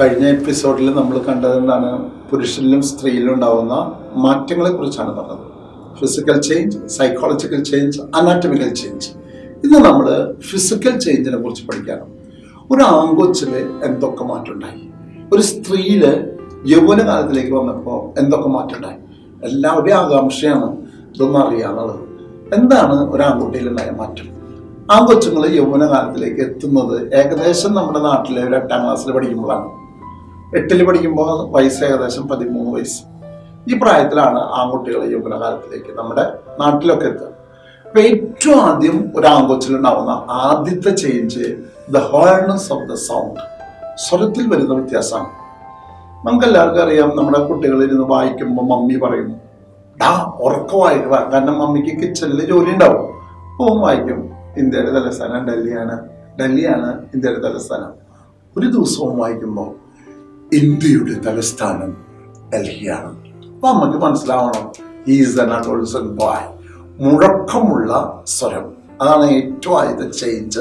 കഴിഞ്ഞ എപ്പിസോഡിൽ നമ്മൾ കണ്ടതെന്താണ് പുരുഷനിലും സ്ത്രീയിലും ഉണ്ടാവുന്ന മാറ്റങ്ങളെ കുറിച്ചാണ് പറഞ്ഞത്. Physical change psychological change anatomical change ഇന്ന് നമ്മൾ ഫിസിക്കൽ ചേഞ്ചിനെ കുറിച്ച് പഠിക്കാനും ഒരു ആങ്കോച്ചിൽ എന്തൊക്കെ മാറ്റം ഉണ്ടായി ഒരു സ്ത്രീയിൽ യൗവനകാലത്തിലേക്ക് വന്നപ്പോൾ എന്തൊക്കെ മാറ്റം ഉണ്ടായി എല്ലാവരുടെയും ആകാംക്ഷയാണ് ഇതൊന്നും അറിയാന്നുള്ളത് എന്താണ് ഒരു ആൺകുട്ടിയിലുണ്ടായ മാറ്റം? ആൺകൊച്ചുങ്ങൾ യൗവനകാലത്തിലേക്ക് എത്തുന്നത് ഏകദേശം നമ്മുടെ നാട്ടിലെ ഒരു എട്ടാം ക്ലാസ്സിൽ പഠിക്കുമ്പോഴാണ്. എട്ടിൽ പഠിക്കുമ്പോൾ വയസ്സ് ഏകദേശം പതിമൂന്ന് വയസ്സ്. ഈ പ്രായത്തിലാണ് ആൺകുട്ടികൾ യൗവനകാലത്തിലേക്ക് നമ്മുടെ നാട്ടിലൊക്കെ എത്തുക. അപ്പൊ ഏറ്റവും ആദ്യം ഒരു ആൺകൊച്ചിലുണ്ടാവുന്ന ആദ്യത്തെ change the hoarseness of the sound സ്വരത്തിൽ വരുന്ന വ്യത്യാസമാണ്. നമുക്ക് എല്ലാവർക്കും അറിയാം നമ്മുടെ കുട്ടികളിരുന്ന് വായിക്കുമ്പോൾ മമ്മി പറയും ഡാ ഉറക്കം വായിക്കുക. കാരണം മമ്മിക്ക് കിച്ചണിൽ ജോലി ഉണ്ടാവും പോവും വായിക്കും. ഇന്ത്യയുടെ തലസ്ഥാനം ഡൽഹിയാണ്. ഡൽഹിയാണ് ഇന്ത്യയുടെ തലസ്ഥാനം. ഒരു ദിവസവും വായിക്കുമ്പോൾ ഇന്ത്യയുടെ തലസ്ഥാനം ഡൽഹിയാണ്. അപ്പൊ നമുക്ക് മനസ്സിലാവണം ഈസ് എൻ അഡോൾസൺ ബോയ് മുഴക്കമുള്ള സ്വരം. അതാണ് ഏറ്റവും ആദ്യത്തെ ചേഞ്ച്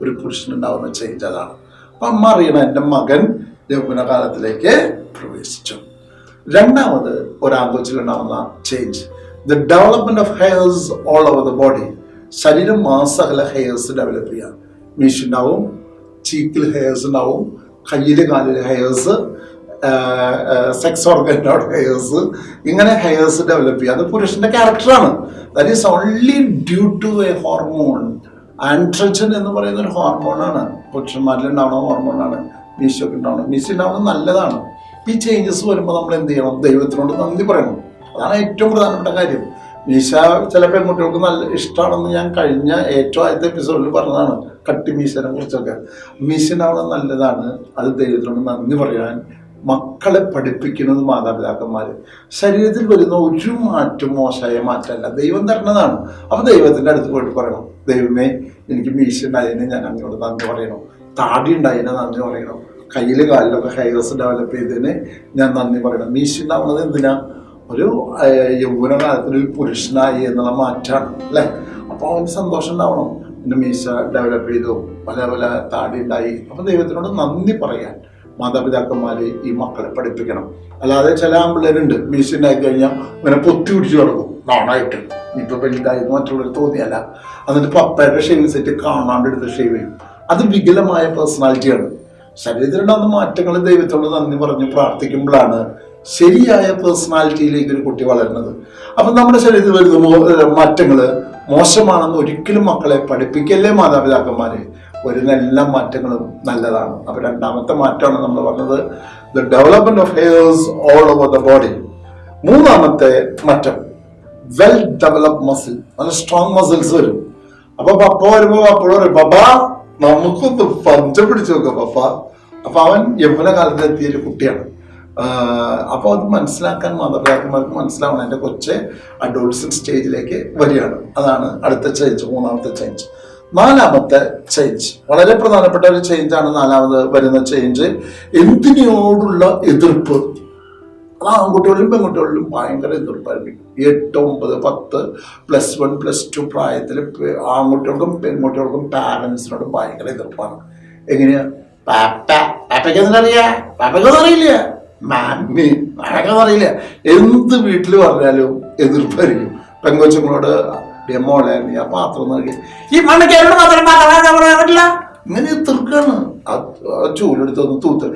ഒരു പുരുഷനുണ്ടാവുന്ന ചേഞ്ച് അതാണ്. അപ്പൊ അമ്മ അറിയണം എന്റെ മകൻ യൗവനകാലത്തിലേക്ക് പ്രവേശിച്ചു. രണ്ടാമത് ഒരാങ്കൊച്ചിലുണ്ടാവുന്ന change the development of hairs all over the body ശരീരം മാസകല ഹെയർസ് ഡെവലപ്പ് ചെയ്യാം. മീഷുണ്ടാവും ചീക്കിൽ ഹെയർസ് ഉണ്ടാവും കയ്യിൽ കാലിൽ ഹെയർസ് സെക്സ് ഓർഗനോട് ഹെയർസ് ഇങ്ങനെ ഹെയർസ് ഡെവലപ്പ് ചെയ്യുക അത് പുരുഷന്റെ ക്യാരക്ടറാണ് that is only due to a hormone androgen എന്ന് പറയുന്ന ഒരു ഹോർമോണാണ് പുരുഷന്മാരിൽ ഉണ്ടാവണ ഹോർമോണാണ് മീശയൊക്കെ ഉണ്ടാവണം മീശ ഉണ്ടാവുന്നത് നല്ലതാണ്. ഈ ചേഞ്ചസ് വരുമ്പോൾ നമ്മൾ എന്ത് ചെയ്യണം? ദൈവത്തിനോട് നന്ദി പറയണം. അതാണ് ഏറ്റവും പ്രധാനപ്പെട്ട കാര്യം. മീശ ചില പെൺകുട്ടികൾക്ക് നല്ല ഇഷ്ടമാണെന്ന് ഞാൻ കഴിഞ്ഞ ഏറ്റവും ആദ്യത്തെ എപ്പിസോഡിൽ പറഞ്ഞതാണ്. കട്ടി മീശനെ കുറിച്ചൊക്കെ. മീശനാണ് നല്ലതാണ്. അത് ദൈവത്തിനോട് നന്ദി പറയാൻ മക്കളെ പഠിപ്പിക്കുന്നത് മാതാപിതാക്കന്മാർ ശരീരത്തിൽ വരുന്ന ഒരു മാറ്റം മോശമായ മാറ്റമല്ല. ദൈവം തരണതാണ്. അപ്പോൾ ദൈവത്തിന്റെ അടുത്ത് പോയിട്ട് പറയണം. ദൈവമേ എനിക്ക് മീശ ഉണ്ടായതിന് ഞാൻ അങ്ങോട്ട് നന്ദി പറയണം. താടി ഉണ്ടായതിനെ നന്ദി പറയണം. കയ്യിൽ കാലിലൊക്കെ ഹെയർസ് ഡെവലപ്പ് ചെയ്തതിന് ഞാൻ നന്ദി പറയണം. മീശ ഉണ്ടാവുന്നത് എന്തിനാ? ഒരു യൗവനകാലത്തിൽ ഒരു പുരുഷനായി എന്നുള്ള മാറ്റാണ് അല്ലേ? അപ്പോൾ അവന് സന്തോഷം ഉണ്ടാവണം. പിന്നെ മീശ ഡെവലപ്പ് ചെയ്തു പല പല താടി ഉണ്ടായി. അപ്പൊ ദൈവത്തിനോട് നന്ദി പറയാൻ മാതാപിതാക്കന്മാര് ഈ മക്കളെ പഠിപ്പിക്കണം. അല്ലാതെ ചില ആമ്പിള്ളേരുണ്ട് മീശ ഉണ്ടാക്കി കഴിഞ്ഞാൽ ഇങ്ങനെ പൊത്തി പിടിച്ചു കിടക്കും നാണായിട്ട്. ഇപ്പൊ വലുതായി മറ്റുള്ളവർ തോന്നിയല്ല. എന്നിട്ട് പപ്പയുടെ ഷേവിംഗ് സെറ്റ് കാണാണ്ട് എടുത്ത് ഷേവ് ചെയ്യും. അത് വികലമായ പേഴ്സണാലിറ്റിയാണ് ശരീരത്തിലുണ്ടാകുന്ന മാറ്റങ്ങൾ ദൈവത്തോട് നന്ദി പറഞ്ഞ് പ്രാർത്ഥിക്കുമ്പോഴാണ് ശരിയായ പേഴ്സണാലിറ്റിയിലേക്ക് ഒരു കുട്ടി വളരുന്നത്. അപ്പം നമ്മുടെ ശരീരത്തിൽ വരുന്ന മാറ്റങ്ങൾ മോശമാണെന്ന് ഒരിക്കലും മക്കളെ പഠിപ്പിക്കല്ലേ മാതാപിതാക്കന്മാരെ. വരുന്ന എല്ലാ മാറ്റങ്ങളും നല്ലതാണ്. അപ്പോൾ രണ്ടാമത്തെ മാറ്റമാണ് നമ്മൾ പറഞ്ഞത് the development of hairs all over the body മൂന്നാമത്തെ മാറ്റം വെൽ ഡെവലപ്ഡ് മസിൽ നല്ല സ്ട്രോങ് മസിൽസ് വരും. അപ്പൊ പപ്പ വരുമ്പോ അപ്പോഴും പറയും പപ്പ നമുക്കൊന്ന് പഞ്ച പിടിച്ചു നോക്കാം പപ്പ. അപ്പൊ അവൻ യൗവന എത്തിയ ഒരു കുട്ടിയാണ്. ആഹ് അപ്പൊ അത് മനസ്സിലാക്കാൻ മാതാപിതാക്കന്മാർക്ക് മനസ്സിലാവണം. എന്റെ കൊച്ച് അഡോൾസൻ സ്റ്റേജിലേക്ക് വരികയാണ്. അതാണ് അടുത്ത ചേഞ്ച് മൂന്നാമത്തെ ചേഞ്ച് നാലാമത്തെ ചേഞ്ച് വളരെ പ്രധാനപ്പെട്ട ഒരു ചേഞ്ചാണ് നാലാമത് വരുന്ന ചേഞ്ച് എന്തിനോടുള്ള എതിർപ്പ്? അത് ആൺകുട്ടികളിലും പെൺകുട്ടികളിലും ഭയങ്കര എതിർപ്പായിരിക്കും. എട്ട് ഒമ്പത് പത്ത് പ്ലസ് വൺ പ്ലസ് ടു പ്രായത്തിൽ ആൺകുട്ടികൾക്കും പെൺകുട്ടികൾക്കും പാരൻസിനോടും ഭയങ്കര എതിർപ്പാണ്. എങ്ങനെയാ? പാപ്പ പാപ്പയ്ക്കൊന്നും അറിയാ? പാപ്പയ്ക്കൊന്നും അറിയില്ല. മാമി മാമയ്ക്കൊന്നും പറയില്ല. എന്ത് വീട്ടിൽ പറഞ്ഞാലും എതിർപ്പായിരിക്കും പെങ്കൊച്ചുങ്ങളോട് ഡെമോളെ നീ ആ പാത്രം നൽകി കഴുകി." ഈ പറയാൻ പറ്റില്ല ഇങ്ങനെ തീർക്കാണ് ആ ചൂലെടുത്തൊന്ന് തൂത്ത്.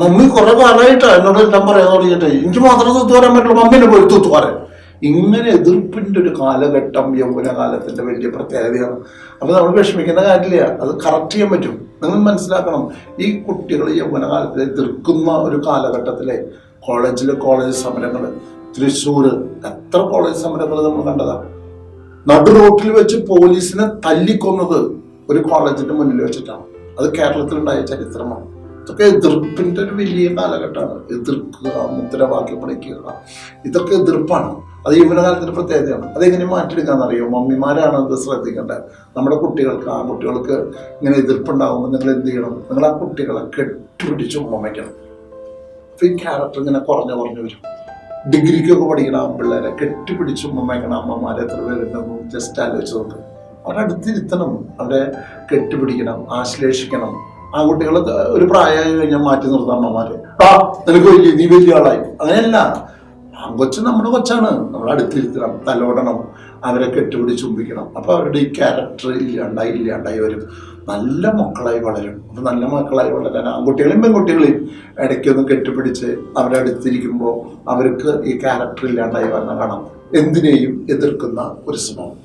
മമ്മി കുറെ കാലമായിട്ടാ എന്നോട് എല്ലാം പറയാൻ തുടങ്ങിയിട്ട്. എനിക്ക് മാത്രം തൂത്ത് പറയാൻ പറ്റുള്ളൂ മമ്മീനെ പോയി തൂത്ത് പറയാൻ ഇങ്ങനെ എതിർപ്പിന്റെ ഒരു കാലഘട്ടം യൗവന കാലത്തിന്റെ വലിയ പ്രത്യേകതയാണ്. അപ്പൊ നമ്മൾ വിഷമിക്കുന്ന കാര്യമില്ല. അത് കറക്റ്റ് ചെയ്യാൻ പറ്റും. നിങ്ങൾ മനസ്സിലാക്കണം ഈ കുട്ടികൾ യൗവന കാലത്തിൽ എതിർക്കുന്ന ഒരു കാലഘട്ടത്തിലെ കോളേജിലെ കോളേജ് സമരങ്ങൾ തൃശ്ശൂർ എത്ര കോളേജ് സമരങ്ങൾ നമ്മൾ കണ്ടതാണ് നടു റോട്ടിൽ വെച്ച് പോലീസിനെ തല്ലിക്കൊന്നത് ഒരു കോളേജിന്റെ മുന്നിൽ വെച്ചിട്ടാണ്. അത് കേരളത്തിലുണ്ടായ ചരിത്രമാണ്. ഇതൊക്കെ എതിർപ്പിന്റെ ഒരു വലിയ കാലഘട്ടമാണ്. എതിർക്കുക മുദ്രാവാക്യം പഠിക്കുക ഇതൊക്കെ എതിർപ്പാണ്. അത് യുവനകാലത്തിന്റെ പ്രത്യേകതയാണ്. അതെങ്ങനെ മാറ്റിയെടുക്കാന്നറിയോ? മമ്മിമാരാണ് അത് ശ്രദ്ധിക്കേണ്ടത്. നമ്മുടെ കുട്ടികൾക്ക് ആ കുട്ടികൾക്ക് ഇങ്ങനെ എതിർപ്പുണ്ടാകുമ്പോൾ നിങ്ങൾ എന്ത് ചെയ്യണം? നിങ്ങൾ ആ കുട്ടികളെ കെട്ടിപ്പിടിച്ച് ഉമ്മയ്ക്കണം അപ്പൊ ഈ ക്യാരക്ടർ ഇങ്ങനെ കുറഞ്ഞു കുറഞ്ഞു വരും. ഡിഗ്രിക്കൊക്കെ പഠിക്കണം പിള്ളേരെ കെട്ടിപ്പിടിച്ച് ഉമ്മയ്ക്കണം അമ്മമാരെ എത്ര പേരുണ്ടെന്നും ജസ്റ്റ് ആലോചിച്ച് നോക്ക്. അവരെ അടുത്തിരുത്തണം. അവരെ കെട്ടിപ്പിടിക്കണം ആശ്ലേഷിക്കണം. ആ കുട്ടികളെ ഒരു പ്രായമായി കഴിഞ്ഞാൽ മാറ്റി നിർത്താം അമ്മമാരെ. ആ നിനക്ക് വലിയ നീ വലിയ ആളായി. അങ്ങനെയല്ല. ആൺകൊച്ചു നമ്മുടെ കൊച്ചാണ്. നമ്മൾ അടുത്തിരുത്തണം തലോടണം അവരെ കെട്ടുപിടി ചുംബിക്കണം. അപ്പോൾ അവരുടെ ഈ ക്യാരക്ടർ ഇല്ലാണ്ടായി ഇല്ലാണ്ടായി വരും. നല്ല മക്കളായി വളരും. അപ്പൊ നല്ല മക്കളായി വളരാൻ ആൺകുട്ടികളെയും പെൺകുട്ടികളെയും ഇടയ്ക്കൊന്ന് കെട്ടിപ്പിടിച്ച് അവരെ അടുത്തിരിക്കുമ്പോൾ അവർക്ക് ഈ ക്യാരക്ടർ ഇല്ലാണ്ടായി വരണം കാണാം. എന്തിനേയും എതിർക്കുന്ന ഒരു സ്വഭാവം.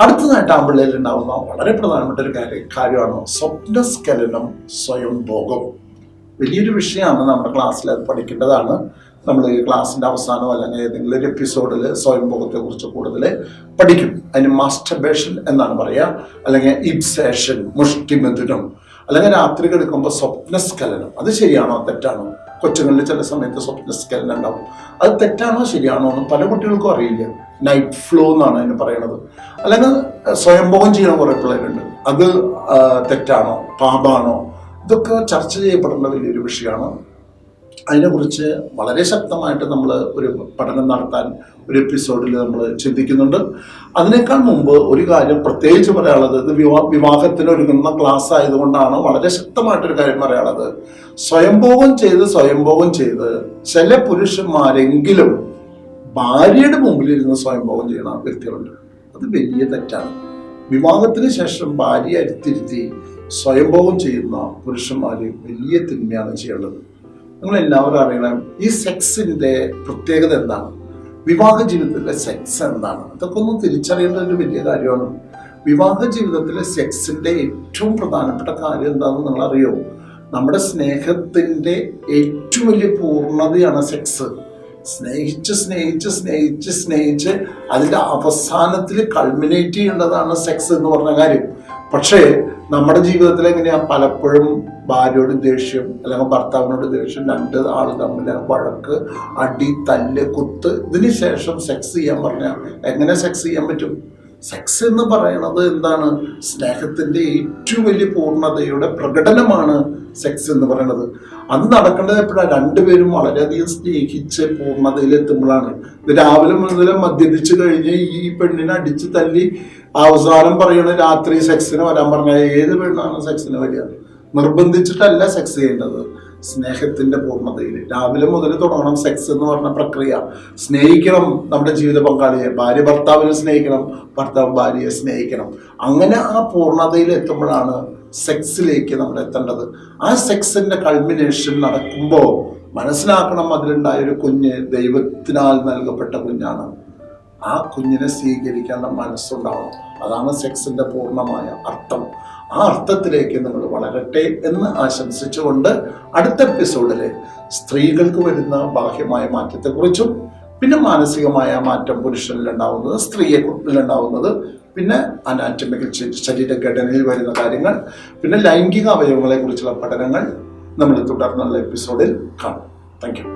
അടുത്തതായിട്ട് ആമ്പിള്ളേരിൽ ഉണ്ടാവുന്ന വളരെ പ്രധാനപ്പെട്ട ഒരു കാര്യം കാര്യമാണ് സ്വപ്നസ്ഖലനം സ്വയം ഭോഗം. വലിയൊരു വിഷയമാണ് നമ്മുടെ ക്ലാസ്സിൽ അത് പഠിക്കേണ്ടതാണ്. നമ്മൾ ഈ ക്ലാസ്സിന്റെ അവസാനം അല്ലെങ്കിൽ ഏതെങ്കിലും ഒരു എപ്പിസോഡിൽ സ്വയംഭോഗത്തെ കുറിച്ച് കൂടുതൽ പഠിക്കും. അതിന് മാസ്റ്റർബേഷൻ എന്നാണ് പറയുക അല്ലെങ്കിൽ ഇബ്സേഷൻ മുഷ്ടിമധുരം അല്ലെങ്കിൽ രാത്രി കിടക്കുമ്പോൾ സ്വപ്നസ്ഖലനം. അത് ശരിയാണോ? തെറ്റാണോ? കൊച്ചുങ്ങളിൽ ചില സമയത്ത് സ്വപ്നസ്ഖലനം ഉണ്ടാവും. അത് തെറ്റാണോ? ശരിയാണോ? എന്ന് പല കുട്ടികൾക്കും അറിയില്ല. നൈറ്റ് ഫ്ലോ എന്നാണ് അതിന് പറയണത്. അല്ലെങ്കിൽ സ്വയംഭോഗം ചെയ്യണ കുറേ പിള്ളേരുണ്ട്. അത് തെറ്റാണോ? പാപാണോ? ഇതൊക്കെ ചർച്ച ചെയ്യപ്പെടേണ്ട വലിയൊരു വിഷയമാണ്. അതിനെക്കുറിച്ച് വളരെ ശക്തമായിട്ട് നമ്മൾ ഒരു പഠനം നടത്താൻ ഒരു എപ്പിസോഡിൽ നമ്മൾ ചിന്തിക്കുന്നുണ്ട്. അതിനേക്കാൾ മുമ്പ് ഒരു കാര്യം പ്രത്യേകിച്ച് പറയാനുള്ളത് ഇത് വിവാ വിവാഹത്തിന് ഒരുങ്ങുന്ന ക്ലാസ് ആയതുകൊണ്ടാണ് വളരെ ശക്തമായിട്ടൊരു കാര്യം പറയാനുള്ളത്. സ്വയംഭോഗം ചെയ്ത് സ്വയംഭോഗം ചെയ്ത് ചില പുരുഷന്മാരെങ്കിലും ഭാര്യയുടെ മുമ്പിലിരുന്ന് സ്വയംഭോഗം ചെയ്യുന്ന വ്യക്തികളുണ്ട്. അത് വലിയ തെറ്റാണ്. വിവാഹത്തിന് ശേഷം ഭാര്യ അടുത്തിരുത്തി സ്വയംഭോഗം ചെയ്യുന്ന പുരുഷന്മാര് വലിയ തിന്മയാണ് ചെയ്യേണ്ടത് നിങ്ങൾ എല്ലാവരും അറിയണം ഈ സെക്സിന്റെ പ്രത്യേകത എന്താണ്? വിവാഹ ജീവിതത്തിലെ സെക്സ് എന്താണ്? ഇതൊക്കെ ഒന്ന് തിരിച്ചറിയേണ്ട ഒരു വലിയ കാര്യമാണ്. വിവാഹ ജീവിതത്തിലെ സെക്സിന്റെ ഏറ്റവും പ്രധാനപ്പെട്ട കാര്യം എന്താണെന്ന് നിങ്ങൾ അറിയോ നമ്മുടെ സ്നേഹത്തിന്റെ ഏറ്റവും വലിയ പൂർണതയാണ് സെക്സ്. സ്നേഹിച്ച് സ്നേഹിച്ച് സ്നേഹിച്ച് സ്നേഹിച്ച് അതിന്റെ അവസാനത്തിൽ കൾമിനേറ്റ് ചെയ്യേണ്ടതാണ് സെക്സ് എന്ന് പറഞ്ഞ കാര്യം. പക്ഷേ നമ്മുടെ ജീവിതത്തിൽ എങ്ങനെയാണ് പലപ്പോഴും ഭാര്യയോട് ദേഷ്യം അല്ലെങ്കിൽ ഭർത്താവിനോട് ദേഷ്യം രണ്ട് ആൾ തമ്മിൽ വഴക്ക് അടി തല്ല് കുത്ത് ഇതിന് ശേഷം സെക്സ് ചെയ്യാൻ പറഞ്ഞാൽ എങ്ങനെ സെക്സ് ചെയ്യാൻ പറ്റും? സെക്സ് എന്ന് പറയുന്നത് എന്താണ്? സ്നേഹത്തിന്റെ ഏറ്റവും വലിയ പൂർണതയുടെ പ്രകടനമാണ് സെക്സ് എന്ന് പറയുന്നത് അത് നടക്കേണ്ടത് എപ്പോഴാണ് രണ്ടുപേരും വളരെയധികം സ്നേഹിച്ച് പൂർണതയിലെത്തുമ്പോഴാണ്. ഇത് രാവിലെ മുതൽ മദ്യപിച്ച് കഴിഞ്ഞ് ഈ പെണ്ണിനെ അടിച്ച് തല്ലി അവസാനം പറയണ രാത്രി സെക്സിന് വരാൻ പറഞ്ഞാൽ ഏത് പെണ്ണാണ് സെക്സിന് വരിക? നിർബന്ധിച്ചിട്ടല്ല സെക്സ് ചെയ്യേണ്ടത്. സ്നേഹത്തിന്റെ പൂർണതയിൽ. രാവിലെ മുതൽ തുടങ്ങണം സെക്സ് എന്ന് പറഞ്ഞ പ്രക്രിയ. സ്നേഹിക്കണം നമ്മുടെ ജീവിത പങ്കാളിയെ. ഭാര്യ ഭർത്താവിനെ സ്നേഹിക്കണം ഭർത്താവ് ഭാര്യയെ സ്നേഹിക്കണം. അങ്ങനെ ആ പൂർണതയിൽ എത്തുമ്പോഴാണ് സെക്സിലേക്ക് നമ്മൾ എത്തേണ്ടത്. ആ സെക്സിന്റെ കൾമിനേഷൻ നടക്കുമ്പോൾ മനസ്സിലാക്കണം അതിലുണ്ടായ ഒരു കുഞ്ഞ് ദൈവത്തിനാൽ നൽകപ്പെട്ട കുഞ്ഞാണ്. ആ കുഞ്ഞിനെ സ്വീകരിക്കാനുള്ള മനസ്സുണ്ടാവണം. അതാണ് സെക്സിന്റെ പൂർണമായ അർത്ഥം. ആ അർത്ഥത്തിലേക്ക് നിങ്ങൾ വളരട്ടെ എന്ന് ആശംസിച്ചുകൊണ്ട് അടുത്ത എപ്പിസോഡിൽ സ്ത്രീകൾക്ക് വരുന്ന ബാഹ്യമായ മാറ്റത്തെക്കുറിച്ചും പിന്നെ മാനസികമായ മാറ്റം പുരുഷനിൽ ഉണ്ടാവുന്നത് സ്ത്രീയെ ഉണ്ടാവുന്നത് പിന്നെ അനാറ്റമിക്കൽ ശരീരഘടനയിൽ വരുന്ന കാര്യങ്ങൾ പിന്നെ ലൈംഗിക അവയവങ്ങളെ കുറിച്ചുള്ള പഠനങ്ങൾ നമ്മൾ തുടർന്നുള്ള എപ്പിസോഡിൽ കാണും. Thank you.